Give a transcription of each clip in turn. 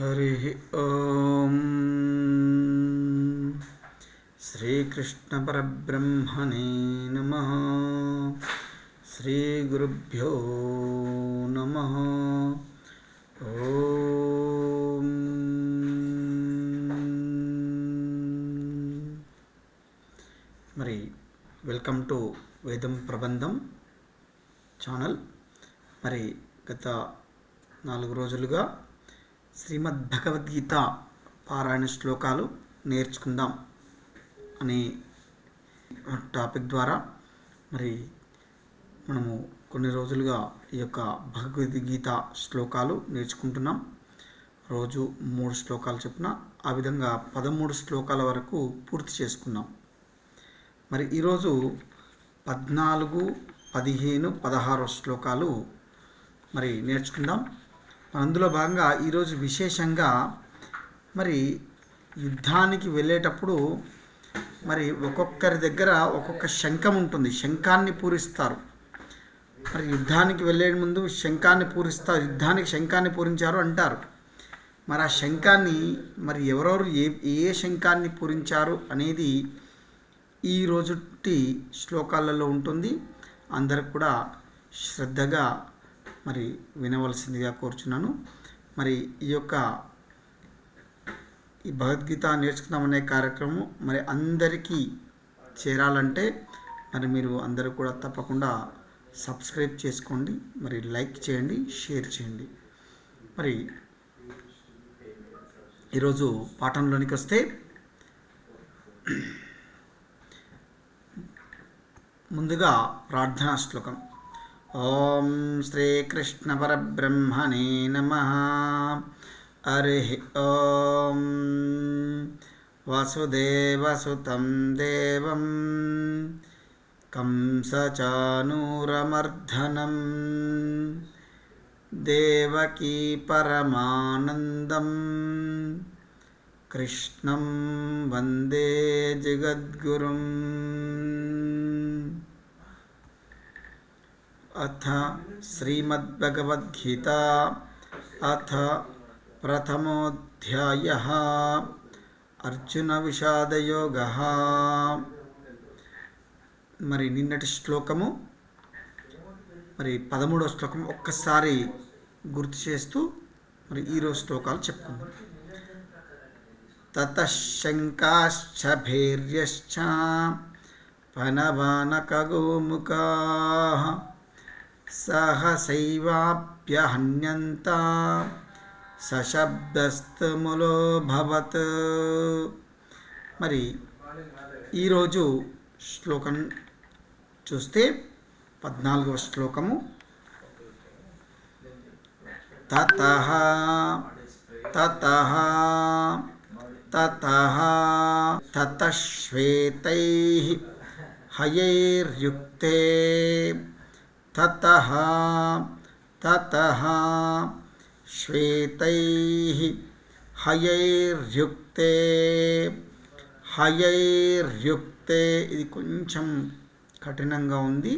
హరి ఓం శ్రీకృష్ణ పరబ్రహ్మణే నమ శ్రీగురుభ్యో నమ ఓం మరి వెల్కమ్ టు వేదం ప్రబంధం ఛానల్. మరి గత నాలుగు రోజులుగా శ్రీమద్ భగవద్గీత పారాయణ శ్లోకాలు నేర్చుకుందాం అనే టాపిక్ ద్వారా మరి మనము కొన్ని రోజులుగా ఈ యొక్క భగవద్గీత శ్లోకాలు నేర్చుకుంటున్నాం. రోజు మూడు శ్లోకాలు చొప్పున ఆ విధంగా పదమూడు శ్లోకాల వరకు పూర్తి చేసుకున్నాం మరి ఈరోజు పద్నాలుగు పదిహేను పదహారు శ్లోకాలు మరి నేర్చుకుందాం. అందులో భాగంగా ఈరోజు విశేషంగా మరి యుద్ధానికి వెళ్ళేటప్పుడు మరి ఒక్కొక్కరి దగ్గర ఒక్కొక్క శంఖం ఉంటుంది. శంఖాన్ని పూరిస్తారు. మరి యుద్ధానికి వెళ్ళే ముందు శంఖాన్ని పూరిస్తారు. యుద్ధానికి శంఖాన్ని పూరించారు అంటారు. మరి ఆ శంఖాన్ని మరి ఎవరెవరు ఏ ఏ శంఖాన్ని పూరించారు అనేది ఈ రోజుటి శ్లోకాలలో ఉంటుంది. అందరికి కూడా శ్రద్ధగా మరి వినవలసిందిగా కోరుచున్నాను. మరి ఈ యొక్క ఈ భగవద్గీత నేర్చుకుందామనే కార్యక్రమం మరి అందరికీ చేరాలంటే మరి మీరు అందరూ కూడా తప్పకుండా సబ్స్క్రైబ్ చేసుకోండి మరి లైక్ చేయండి షేర్ చేయండి. మరి ఈరోజు పాఠంలోనికి వస్తే ముందుగా ప్రార్థనా శ్లోకం. ॐ श्रीकृष्णपरब्रह्मणे नमः। अर्हि ॐ। वसुदेवसुतं देवं। कंसचानूरमर्धनं देवकी परमानन्दम् कृष्णं वन्दे जगद्गुरुम्। अथ श्रीमद्भगवद्गीता अथ प्रथमोऽध्यायः అర్జునవిషాదయోగ మరి నిన్నటి శ్లోకము మరి పదమూడవ శ్లోకం ఒక్కసారి గుర్తు చేస్తూ మరి ఈరోజు శ్లోకాలు చెప్పుకుందాం తతశంకాశ్చ భైర్యశ్చ పనవానకగోముఖా సహసైవాప్యహన్యంత సశబ్దస్తములోభవత్ మరి ఈరోజు శ్లోకం చూస్తే పద్నాలుగవ శ్లోకము. తత తత తత తతశ్వేతై హయైర్యుక్తే। ततः ततः श्वेतैः हयैर्युक्ते హయైర్యుక్తే ఇది కొంచెం కఠినంగా ఉంది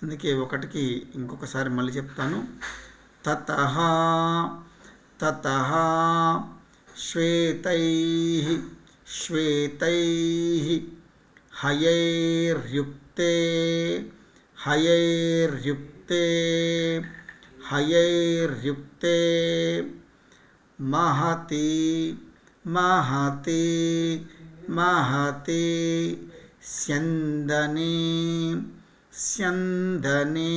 అందుకే ఒకటికి ఇంకొకసారి మళ్ళీ చెప్తాను తత తత శ్వేతై శ్వేతై హయైర్యుక్తే हयैर्युक्ते हयैर्युक्ते महति महति महति स्यन्दने स्यन्दने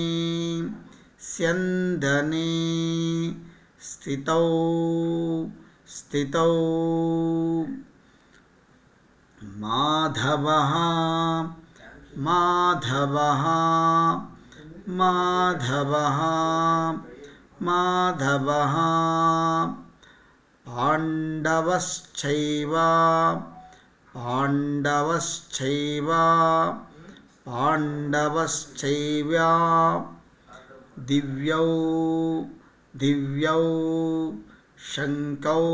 स्यन्दने स्थितौ स्थितौ। माधवः माधवः माधवः माधवः। पाण्डवश्चैव पाण्डवश्चैव पाण्डवश्चैव। दिव्यौ दिव्यौ शङ्कौ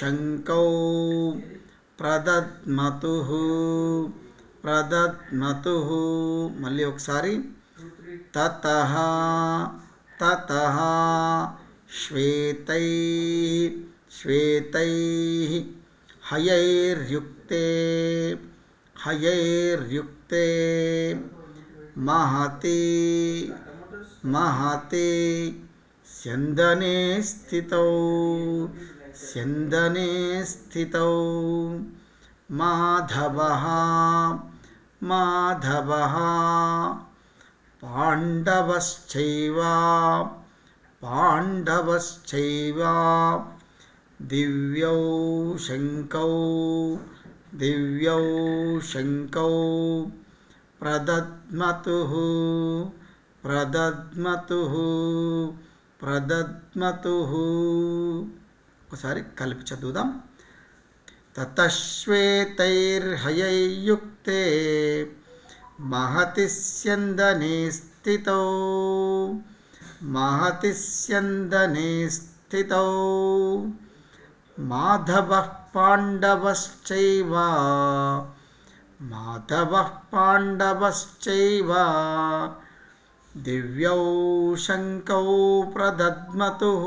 शङ्कौ प्रदद्मतुः ప్రదత్మతు మళ్ళీ ఒకసారి తత తత श्वेतै श्वेतैः हयैर्युक्ते हयैर्युक्ते महति महति स्यन्दने स्थितौ स्यन्दने स्थितौ माधवः माधवः पाण्डवश्चैव पाण्डवश्चैव दिव्यौ शङ्कौ दिव्यौ शङ्कौ प्रदद्मतुः ప్రదద్మతుః ప్రదద్మతుః ఒకసారి కలిపి చదువుదాం ततश्वेतैर्हयैयुक्ते महति स्यन्दने स्थितौ महति स्यन्दने स्थितौ माधवः पाण्डवश्चैव माधवः पाण्डवश्चैव दिव्यौ शङ्कौ प्रदद्मतुः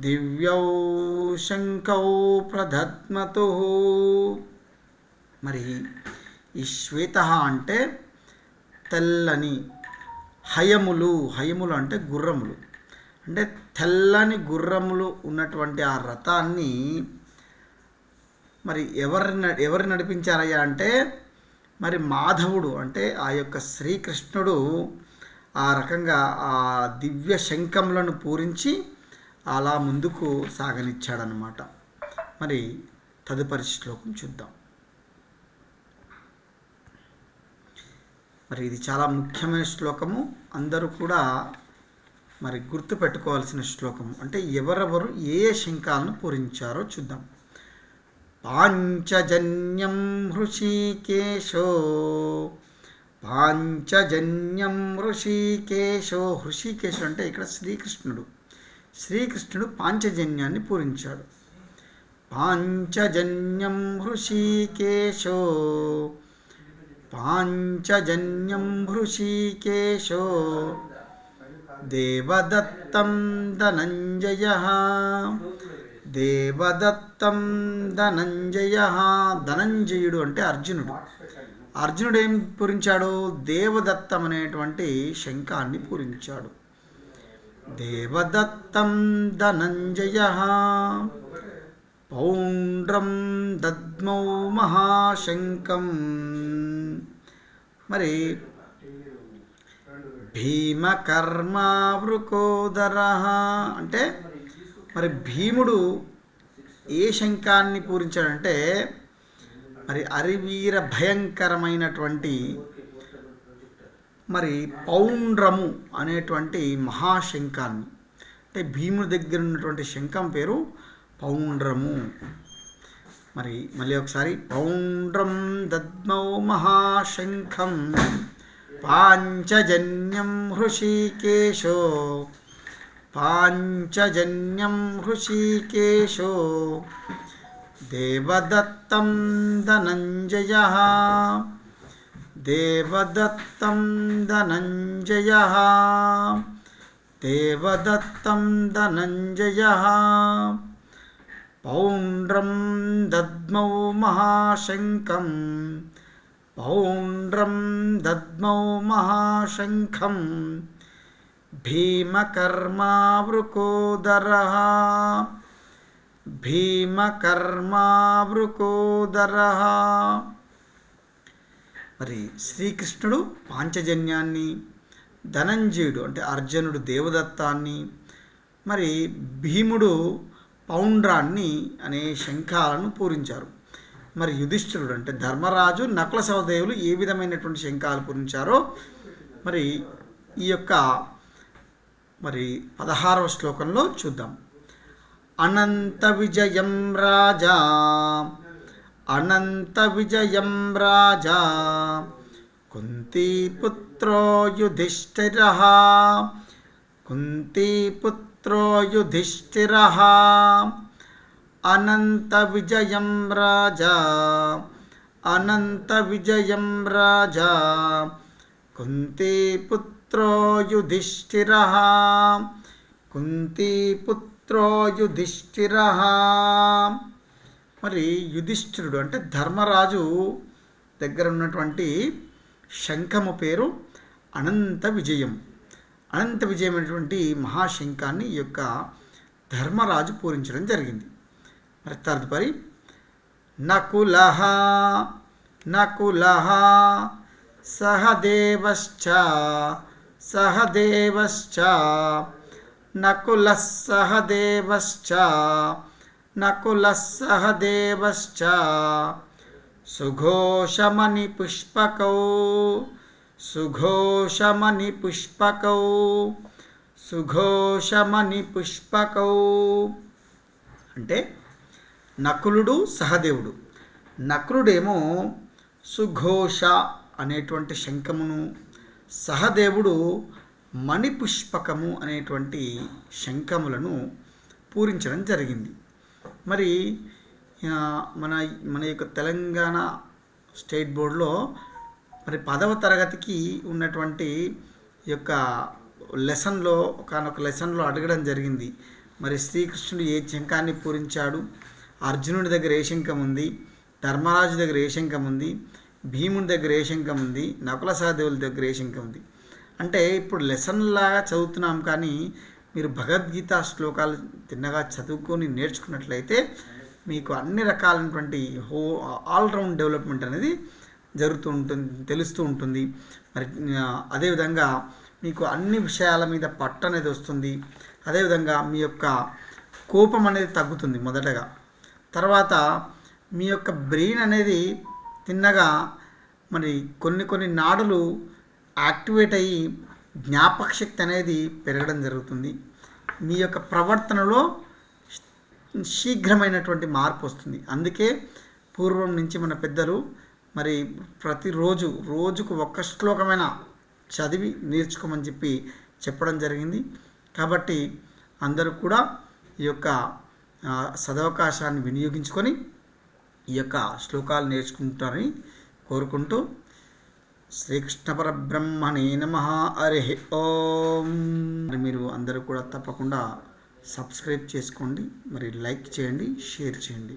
దివ్యౌ శంకౌ ప్రధత్మతు మరి ఈ శ్వేత అంటే తెల్లని హయములు హయములు అంటే గుర్రములు. అంటే తెల్లని గుర్రములు ఉన్నటువంటి ఆ రథాన్ని మరి ఎవరి న- ఎవరు నడిపించారయ్యా అంటే మరి మాధవుడు అంటే ఆ యొక్క శ్రీకృష్ణుడు ఆ రకంగా ఆ దివ్య శంఖములను పూరించి అలా ముందుకు సాగనిచ్చాడనమాట మరి తదుపరి శ్లోకం చూద్దాం. మరి ఇది చాలా ముఖ్యమైన శ్లోకము. అందరూ కూడా మరి గుర్తు పెట్టుకోవాల్సిన శ్లోకము. అంటే ఎవరెవరు ఏ ఏ శంఖాలను పూరించారో చూద్దాం. పాంచజన్యం హృషికేశో పాంచజన్యం హృషికేశో. హృషికేశో అంటే ఇక్కడ శ్రీకృష్ణుడు. శ్రీకృష్ణుడు పాంచజన్యాన్ని పూరించాడు. పాంచజన్యం హృషికేశో పాంచజన్యం హృషికేశో దేవదత్తం ధనంజయ దేవదత్తం ధనంజయ. ధనంజయుడు అంటే అర్జునుడు. అర్జునుడు ఏం పూరించాడు? దేవదత్తం అనేటువంటి శంఖాన్ని పూరించాడు. దేవదత్తం ధనంజయ పౌండ్రం దద్మౌ మహాశంకం. మరి భీమకర్మావృకోదర అంటే మరి భీముడు ఏ శంఖాన్ని పూరించాడంటే మరి అరివీర భయంకరమైనటువంటి మరి పౌండ్రము అనేటువంటి మహాశంఖాన్ని అంటే భీముడి దగ్గర ఉన్నటువంటి శంఖం పేరు పౌండ్రము. మరి మళ్ళీ ఒకసారి పౌండ్రం దద్మౌ మహాశంఖం పాంచజన్యం హృషికేశో పాంచజన్యం హృషికేశో దేవదత్తం ధనంజయ देवदत्तं धनञ्जयः। देवदत्तं धनञ्जयः। पौण्ड्रं दद्मौ महाशङ्खं। पौण्ड्रं दद्मौ महाशङ्खं। भीमकर्मावृकोदरः। भीमकर्मावृकोदरः। మరి శ్రీకృష్ణుడు పాంచజన్యాన్ని ధనంజయుడు అంటే అర్జునుడు దేవదత్తాన్ని మరి భీముడు పౌండ్రాన్ని అనే శంఖాలను పూరించారు. మరి యుధిష్ఠిరుడు అంటే ధర్మరాజు నకుల సహదేవులు ఏ విధమైనటువంటి శంఖాలు పూరించారో మరి ఈ యొక్క మరి పదహారవ శ్లోకంలో చూద్దాం. అనంత విజయం రాజా अनन्तविजयं राजा। कुन्तीपुत्रो युधिष्ठिरः। कुन्तीपुत्रो युधिष्ठिरः। अनन्तविजयं राजा। अनन्तविजयं राजा। कुन्तीपुत्रो युधिष्ठिरः। कुन्तीपुत्रो युधिष्ठिरः। మరి యుధిష్ఠిరుడు అంటే ధర్మరాజు దగ్గర ఉన్నటువంటి శంఖము పేరు అనంత విజయం. అనంత విజయం అనేటువంటి మహాశంఖాన్ని ఈ యొక్క ధర్మరాజు పూరించడం జరిగింది. మరి తదుపరి నకులహ నకులహ సహదేవశ్చ సహదేవశ్చ నకుల సహదేవశ్చ నకుల సహదేవశ్చ సుఘోషమని పుష్పకౌ సుఘోషమని పుష్పకౌ సుఘోషమని పుష్పకౌ. అంటే నకులుడు సహదేవుడు. నకులుడేమో సుఘోష అనేటువంటి శంఖమును సహదేవుడు మణిపుష్పకము అనేటువంటి శంఖములను పూరించడం జరిగింది. మరి మన మన యొక్క తెలంగాణ స్టేట్ బోర్డులో మరి పదవ తరగతికి ఉన్నటువంటి ఈ యొక్క లెసన్లో ఒకనొక లెసన్లో అడగడం జరిగింది. మరి శ్రీకృష్ణుడు ఏ శంఖాన్ని పూరించాడు? అర్జునుడి దగ్గర ఏ శంఖం ఉంది? ధర్మరాజు దగ్గర ఏ శంఖం ఉంది? భీముని దగ్గర ఏ శంఖం ఉంది? నకుల సహదేవుల దగ్గర ఏ శంఖం ఉంది? అంటే ఇప్పుడు లెసన్ లాగా చదువుతున్నాం కానీ మీరు భగవద్గీత శ్లోకాలు తిన్నగా చదువుకొని నేర్చుకున్నట్లయితే మీకు అన్ని రకాలైనటువంటి హో ఆల్రౌండ్ డెవలప్మెంట్ అనేది జరుగుతూ ఉంటుంది తెలుస్తూ ఉంటుంది. మరి అదేవిధంగా మీకు అన్ని విషయాల మీద పట్టు అనేది వస్తుంది. అదేవిధంగా మీ యొక్క కోపం అనేది తగ్గుతుంది మొదటగా. తర్వాత మీ యొక్క బ్రెయిన్ అనేది తిన్నగా మరి కొన్ని కొన్ని నాడులు యాక్టివేట్ అయ్యి జ్ఞాపక శక్తి అనేది పెరగడం జరుగుతుంది. మీ యొక్క ప్రవర్తనలో శీఘ్రమైనటువంటి మార్పు వస్తుంది. అందుకే పూర్వం నుంచి మన పెద్దలు మరి ప్రతిరోజు రోజుకు ఒక్క శ్లోకమైన చదివి నేర్చుకోమని చెప్పి చెప్పడం జరిగింది. కాబట్టి అందరూ కూడా ఈ యొక్క సదవకాశాన్ని వినియోగించుకొని ఈ యొక్క శ్లోకాలు నేర్చుకుంటారని కోరుకుంటూ శ్రీకృష్ణ పరబ్రహ్మణే నమ. హరి ఓం. మరి మీరు అందరూ కూడా తప్పకుండా సబ్స్క్రైబ్ చేసుకోండి. మరి లైక్ చేయండి షేర్ చేయండి.